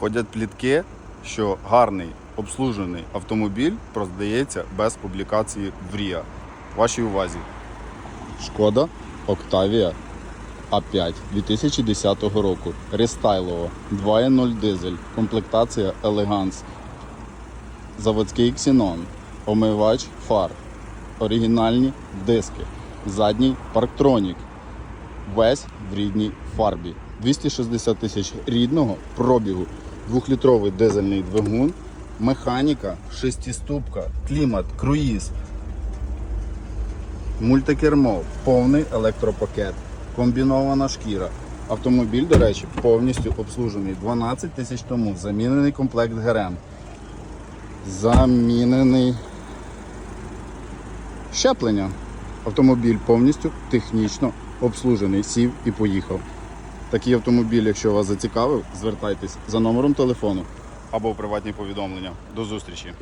Ходять плітки, що гарний обслужений автомобіль продається без публікації в РІА. Вашій увазі. Шкода Октавія А5 2010 року. Рестайлово 2.0 дизель. Комплектація Елеганс. Заводський ксенон. Омивач фар. Оригінальні диски. Задній парктронік. Весь в рідній фарбі. 260 тисяч рідного пробігу. Двохлітровий дизельний двигун. Механіка, шестиступка, клімат, круїз, мультикермо, повний електропакет, комбінована шкіра. Автомобіль, до речі, повністю обслужений 12 тисяч тому. Замінений комплект ГРМ. Замінений щеплення. Автомобіль повністю технічно обслужений. Сів і поїхав. Такий автомобіль, якщо вас зацікавив, звертайтесь за номером телефону або в приватні повідомлення. До зустрічі!